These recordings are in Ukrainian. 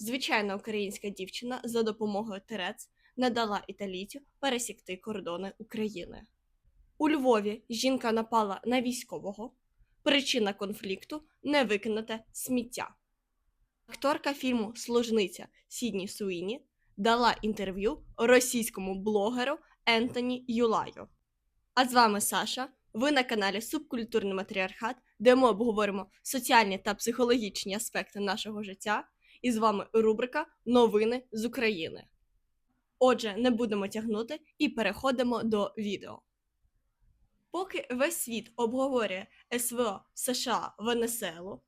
Звичайна українська дівчина за допомогою Терец не дала італійцю пересікти кордони України. У Львові жінка напала на військового. Причина конфлікту невикинуте сміття. Акторка фільму Служниця Сідні Суїні дала інтерв'ю російському блогеру Ентоні Юлаю. А з вами Саша. Ви на каналі Субкультурний матріархат, де ми обговоримо соціальні та психологічні аспекти нашого життя. І з вами рубрика Новини з України. Отже, не будемо тягнути і переходимо до відео. Поки весь світ обговорює СВО США Венесуелу,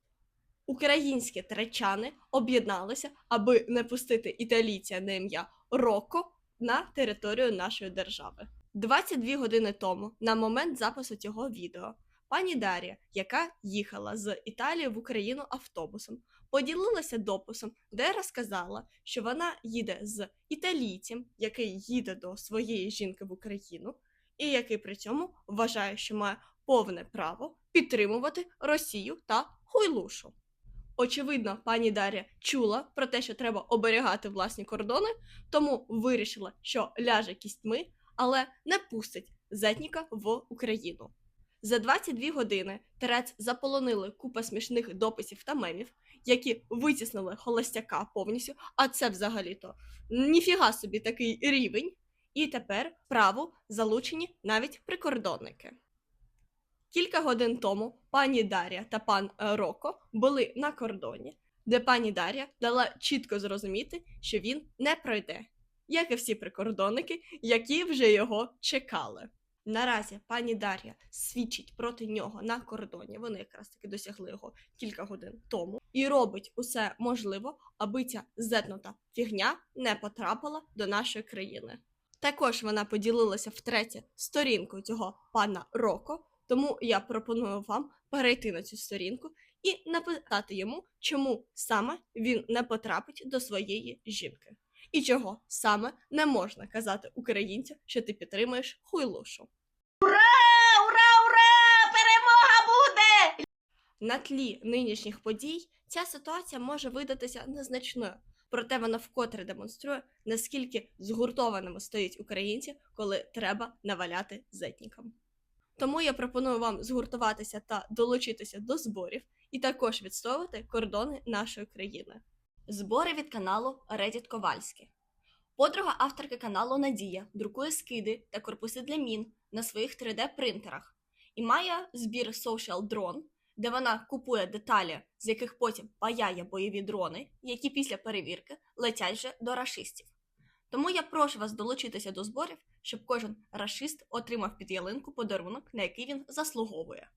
українські тречани об'єдналися, аби не пустити італійця на ім'я Роко на територію нашої держави. 22 години тому, на момент запису цього відео, пані Дар'я, яка їхала з Італії в Україну автобусом, поділилася дописом, де розказала, що вона їде з італійцем, який їде до своєї жінки в Україну, і який при цьому вважає, що має повне право підтримувати Росію та Хуйлушу. Очевидно, пані Дар'я чула про те, що треба оберігати власні кордони, тому вирішила, що ляже кістьми, але не пустить зетніка в Україну. За 22 години Терец заполонили купа смішних дописів та мемів, які витіснили холостяка повністю, а це взагалі-то ніфіга собі такий рівень. І тепер вправу залучені навіть прикордонники. Кілька годин тому пані Дар'я та пан е, Роко були на кордоні, де пані Дар'я дала чітко зрозуміти, що він не пройде, як і всі прикордонники, які вже його чекали. Наразі пані Дар'я свідчить проти нього на кордоні. Вони якраз таки досягли його кілька годин тому, і робить усе можливе, аби ця зетнута фігня не потрапила до нашої країни. Також вона поділилася втретє сторінкою цього пана Роко, тому я пропоную вам перейти на цю сторінку і написати йому, чому саме він не потрапить до своєї жінки, і чого саме не можна казати українцю, що ти підтримуєш хуйлушу. На тлі нинішніх подій ця ситуація може видатися незначною, проте вона вкотре демонструє, наскільки згуртованими стоять українці, коли треба наваляти зетнікам. Тому я пропоную вам згуртуватися та долучитися до зборів і також відстоювати кордони нашої країни. Збори від каналу Reddit Ковальський. Подруга авторки каналу Надія друкує скиди та корпуси для мін на своїх 3D-принтерах і має збір Social Drone, де вона купує деталі, з яких потім паяє бойові дрони, які після перевірки летять вже до рашистів. Тому я прошу вас долучитися до зборів, щоб кожен рашист отримав під ялинку подарунок, на який він заслуговує.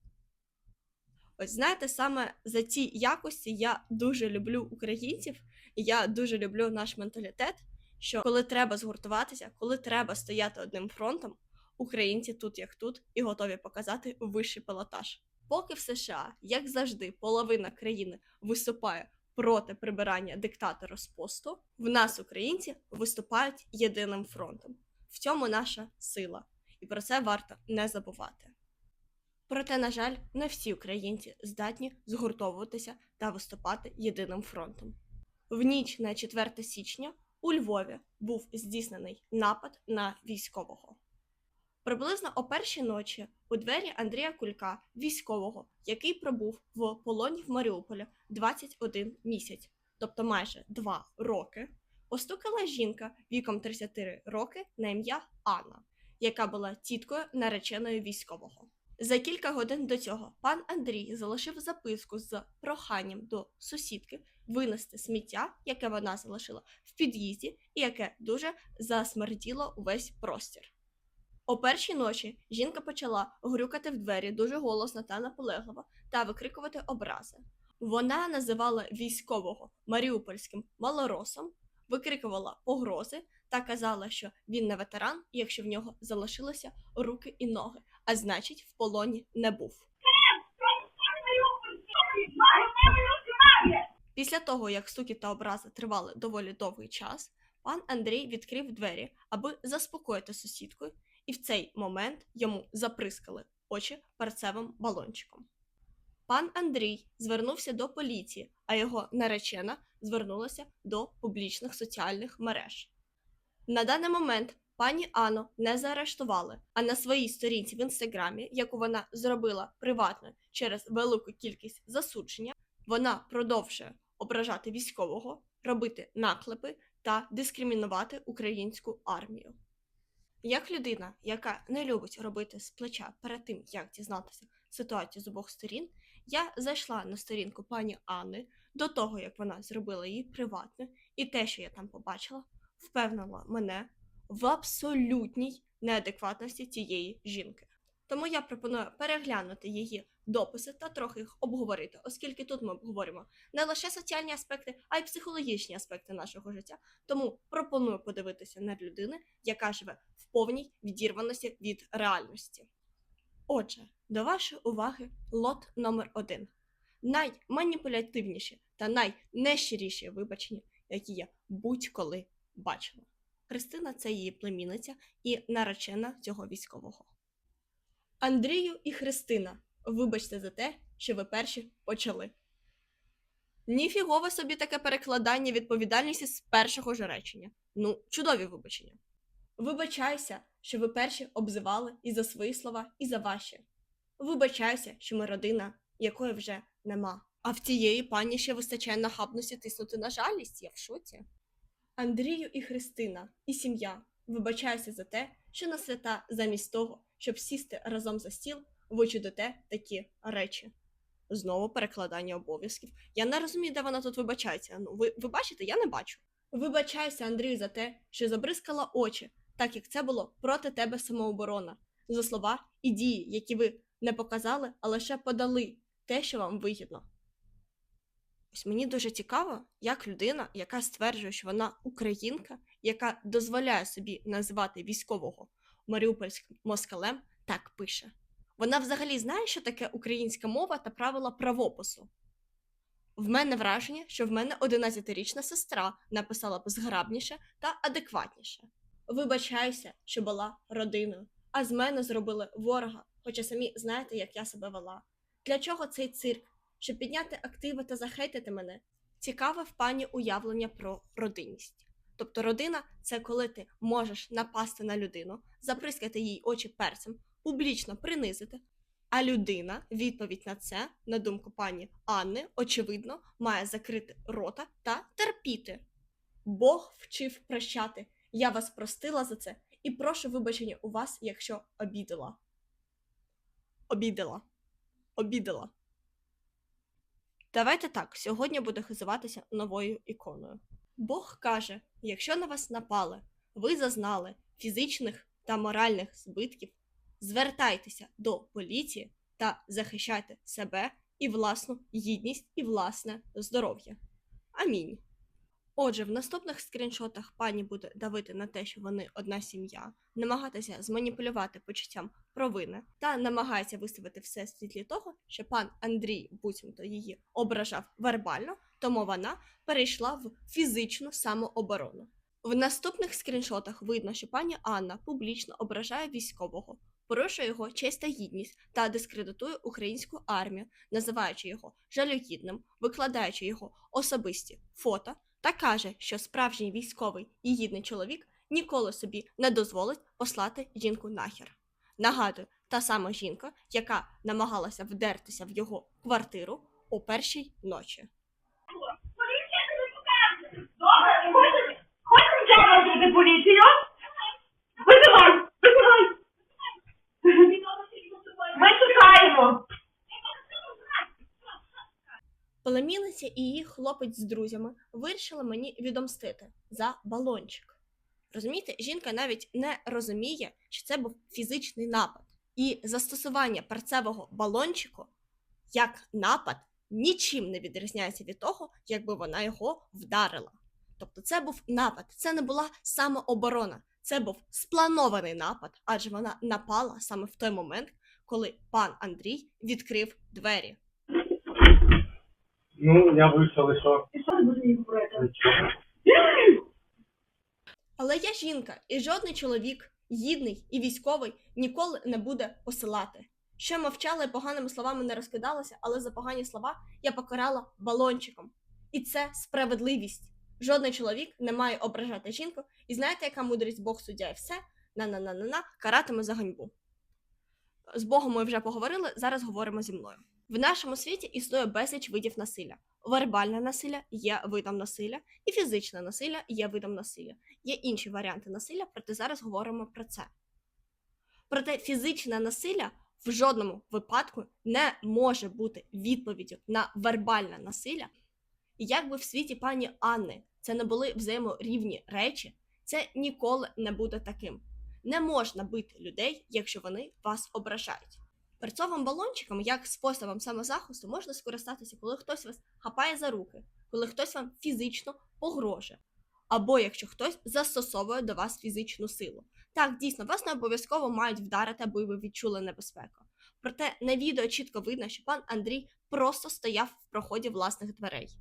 Ось знаєте, саме за ці якості я дуже люблю українців, і я дуже люблю наш менталітет. Що коли треба згуртуватися, коли треба стояти одним фронтом, українці тут як тут і готові показати вищий пілотаж. Поки в США, як завжди, половина країни виступає проти прибирання диктатора з посту, в нас, українці, виступають єдиним фронтом. В цьому наша сила, і про це варто не забувати. Проте, на жаль, не всі українці здатні згуртовуватися та виступати єдиним фронтом. В ніч на 4 січня у Львові був здійснений напад на військового. Приблизно о першій ночі у двері Андрія Кулька, військового, який пробув в полоні в Маріуполі 21 місяць, тобто майже 2 роки, постукала жінка віком 33 роки на ім'я Анна, яка була тіткою нареченої військового. За кілька годин до цього пан Андрій залишив записку з проханням до сусідки винести сміття, яке вона залишила в під'їзді, і яке дуже засмерділо увесь простір. О першій ночі жінка почала грюкати в двері дуже голосно та наполегливо та викрикувати образи. Вона називала військового маріупольським малоросом, викрикувала погрози та казала, що він не ветеран, якщо в нього залишилися руки і ноги, а значить, в полоні не був. Після того, як стуки та образи тривали доволі довгий час, пан Андрій відкрив двері, аби заспокоїти сусідку, і в цей момент йому заприскали очі перцевим балончиком. Пан Андрій звернувся до поліції, а його наречена звернулася до публічних соціальних мереж. На даний момент пані Анну не заарештували, а на своїй сторінці в інстаграмі, яку вона зробила приватно через велику кількість засудження, вона продовжує ображати військового, робити наклепи та дискримінувати українську армію. Як людина, яка не любить робити з плеча перед тим, як дізнатися ситуацію з обох сторін, я зайшла на сторінку пані Анни до того, як вона зробила її приватно, і те, що я там побачила, впевнила мене в абсолютній неадекватності цієї жінки. Тому я пропоную переглянути її дописи та трохи їх обговорити, оскільки тут ми обговоримо не лише соціальні аспекти, а й психологічні аспекти нашого життя. Тому пропоную подивитися на людину, яка живе в повній відірваності від реальності. Отже, до вашої уваги лот номер один. Найманіпулятивніші та найнещиріші вибачення, які я будь-коли бачила. Христина це її племінниця і наречена цього військового. Андрію і Христина, вибачте за те, що ви перші почали. Ніфігове собі таке перекладання відповідальності з першого ж речення. Ну, чудові вибачення. Вибачайся, що ви перші обзивали і за свої слова, і за ваші. Вибачайся, що ми родина, якої вже нема. А в цієї пані ще вистачає нахабності тиснути на жалість, я в шоці. Андрію і Христина, і сім'я, вибачайся за те, що на свята замість того, щоб сісти разом за стіл, ви чудите такі речі. Знову перекладання обов'язків. Я не розумію, де вона тут вибачається. Ну, ви, ви бачите, я не бачу. Вибачайся, Андрію, за те, що забризкала очі, так як це було проти тебе самооборона, за слова і дії, які ви не показали, а лише подали те, що вам вигідно. Ось мені дуже цікаво, як людина, яка стверджує, що вона українка, яка дозволяє собі називати військового маріупольським москалем, так пише. Вона взагалі знає, що таке українська мова та правила правопису. В мене враження, що в мене 11-річна сестра написала б зграбніше та адекватніше. Вибачаюся, що була родиною, а з мене зробили ворога, хоча самі знаєте, як я себе вела. Для чого цей цирк? Щоб підняти активи та захейтити мене? Цікаве в пані уявлення про родинність. Тобто родина це коли ти можеш напасти на людину, заприскати їй очі перцем, публічно принизити. А людина, відповідь на це, на думку пані Анни, очевидно, має закрити рота та терпіти. Бог вчив прощати. Я вас простила за це і прошу вибачення у вас, якщо обідала. Обідала. Обідала. Давайте так, сьогодні буде хизуватися новою іконою. Бог каже: якщо на вас напали, ви зазнали фізичних та моральних збитків, звертайтеся до поліції та захищайте себе і власну гідність і власне здоров'я. Амінь. Отже, в наступних скріншотах пані буде давити на те, що вони одна сім'я, намагатися зманіпулювати почуттям провини та намагається виставити все світлі того, що пан Андрій буцімто її ображав вербально, тому вона перейшла в фізичну самооборону. В наступних скріншотах видно, що пані Анна публічно ображає військового, порушує його честь та гідність та дискредитує українську армію, називаючи його жалюгідним, викладаючи його особисті фото та каже, що справжній військовий і гідний чоловік ніколи собі не дозволить послати жінку нахер. Нагадую, та сама жінка, яка намагалася вдертися в його квартиру о першій ночі. Поліція хочеш? Хочеш зараз поліцію? Визивай, Племінниця і її хлопець з друзями вирішили мені відомстити за балончик. Розумієте, жінка навіть не розуміє, що це був фізичний напад. І застосування перцевого балончику як напад нічим не відрізняється від того, якби вона його вдарила. Тобто це був напад, це не була самооборона, це був спланований напад, адже вона напала саме в той момент, коли пан Андрій відкрив двері. Ну, я вийшов, і що? І що ти будеш мені говорити? Нічого. Але я жінка, і жодний чоловік, гідний і військовий, ніколи не буде посилати. Що мовчала і поганими словами не розкидалася, але за погані слова я покарала балончиком. І це справедливість. Жодний чоловік не має ображати жінку. І знаєте, яка мудрість Бог суддя і все? На-на-на-на-на, каратиме за ганьбу. З Богом ми вже поговорили, зараз говоримо зі мною. В нашому світі існує безліч видів насилля. Вербальне насилля є видом насилля, і фізичне насилля є видом насилля. Є інші варіанти насилля, проте зараз говоримо про це. Проте фізичне насилля в жодному випадку не може бути відповіддю на вербальне насилля. І як би в світі пані Анни це не були взаєморівні речі, це ніколи не буде таким. Не можна бити людей, якщо вони вас ображають. Перцовим балончиком, як способом самозахисту, можна скористатися, коли хтось вас хапає за руки, коли хтось вам фізично погрожує, або якщо хтось застосовує до вас фізичну силу. Так, дійсно, вас не обов'язково мають вдарити, аби ви відчули небезпеку. Проте на відео чітко видно, що пан Андрій просто стояв в проході власних дверей.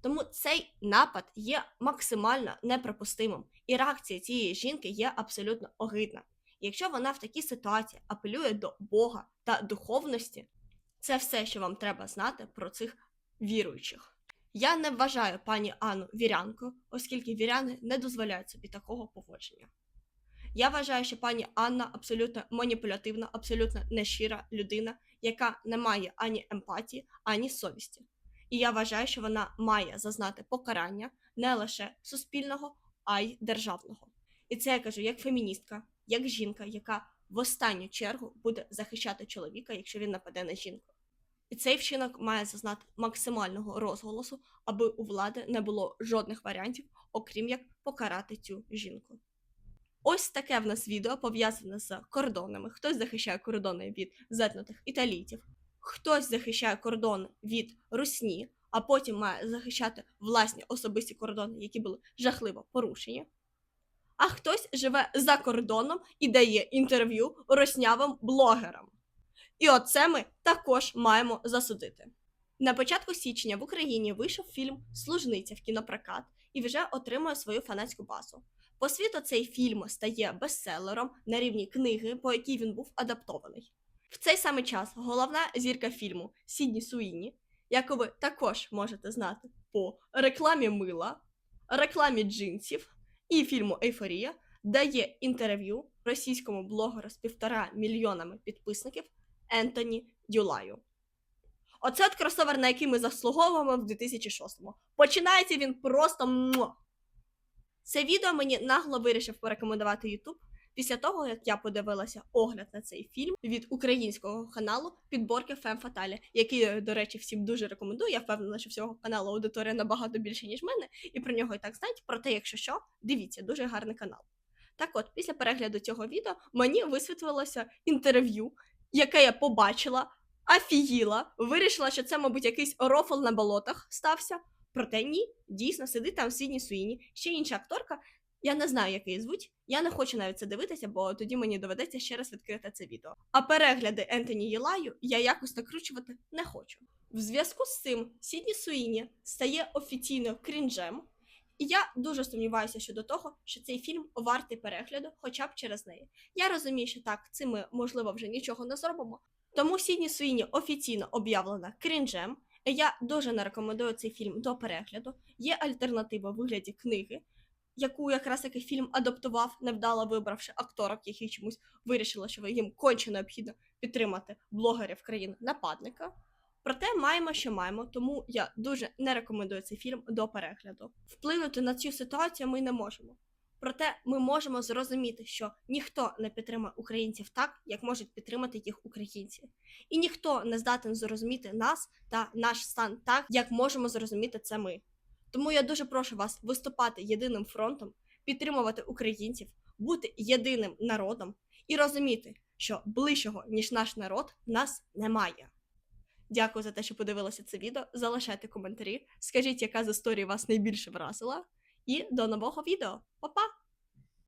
Тому цей напад є максимально неприпустимим, і реакція цієї жінки є абсолютно огидна. Якщо вона в такій ситуації апелює до Бога та духовності, це все, що вам треба знати про цих віруючих. Я не вважаю пані Анну вірянкою, оскільки віряни не дозволяють собі такого поводження. Я вважаю, що пані Анна абсолютно маніпулятивна, абсолютно нещира людина, яка не має ані емпатії, ані совісті. І я вважаю, що вона має зазнати покарання не лише суспільного, а й державного. І це я кажу як феміністка, як жінка, яка в останню чергу буде захищати чоловіка, якщо він нападе на жінку. І цей вчинок має зазнати максимального розголосу, аби у влади не було жодних варіантів, окрім як покарати цю жінку. Ось таке в нас відео пов'язане з кордонами. Хтось захищає кордони від зетнутих італійців, хтось захищає кордон від русні, а потім має захищати власні особисті кордони, які були жахливо порушені. А хтось живе за кордоном і дає інтерв'ю роснявим блогерам. І оце ми також маємо засудити. На початку січня в Україні вийшов фільм Служниця в кінопрокат і вже отримує свою фанатську базу. По світу цей фільм стає бестселером на рівні книги, по якій він був адаптований. В цей самий час головна зірка фільму Сідні Суїні, яку ви також можете знати по рекламі мила, рекламі джинсів і фільму Ейфорія, дає інтерв'ю російському блогеру з півтора мільйонами підписників Ентоні Дюлаю. Оце от кросовер, на який ми заслуговуємо в 2006-му. Починається він просто. Це відео мені нагло вирішив порекомендувати YouTube після того, як я подивилася огляд на цей фільм від українського каналу Підборки Фем Фаталі, який, до речі, всім дуже рекомендую. Я впевнена, що всього каналу аудиторія набагато більше, ніж мене, і про нього і так знають. Проте, якщо що, дивіться, дуже гарний канал. Так от, після перегляду цього відео мені висвітлилося інтерв'ю, яке я побачила, афігіла, вирішила, що це, мабуть, якийсь рофл на болотах стався. Проте ні, дійсно сидить там Сідні Суїні, ще інша акторка. Я не знаю, як її звуть. Я не хочу навіть це дивитися, бо тоді мені доведеться ще раз відкрити це відео. А перегляди Ентоні Єлаю я якось накручувати не хочу. В зв'язку з цим Сідні Суїні стає офіційно крінжем, і я дуже сумніваюся щодо того, що цей фільм вартий перегляду, хоча б через неї. Я розумію, що так, цим ми, можливо, вже нічого не зробимо. Тому Сідні Суїні офіційно об'явлена крінжем. Я дуже не рекомендую цей фільм до перегляду. Є альтернатива в вигляді книги, яку якраз таки фільм адаптував, невдало вибравши акторок, які чомусь вирішили, що їм конче необхідно підтримати блогерів країн нападника. Проте маємо, що маємо, тому я дуже не рекомендую цей фільм до перегляду. Вплинути на цю ситуацію ми не можемо. Проте ми можемо зрозуміти, що ніхто не підтримує українців так, як можуть підтримати їх українці, і ніхто не здатен зрозуміти нас та наш стан так, як можемо зрозуміти це ми. Тому я дуже прошу вас виступати єдиним фронтом, підтримувати українців, бути єдиним народом і розуміти, що ближчого ніж наш народ нас немає. Дякую за те, що подивилися це відео. Залишайте коментарі, скажіть, яка з історії вас найбільше вразила. І до нового відео. Па-па!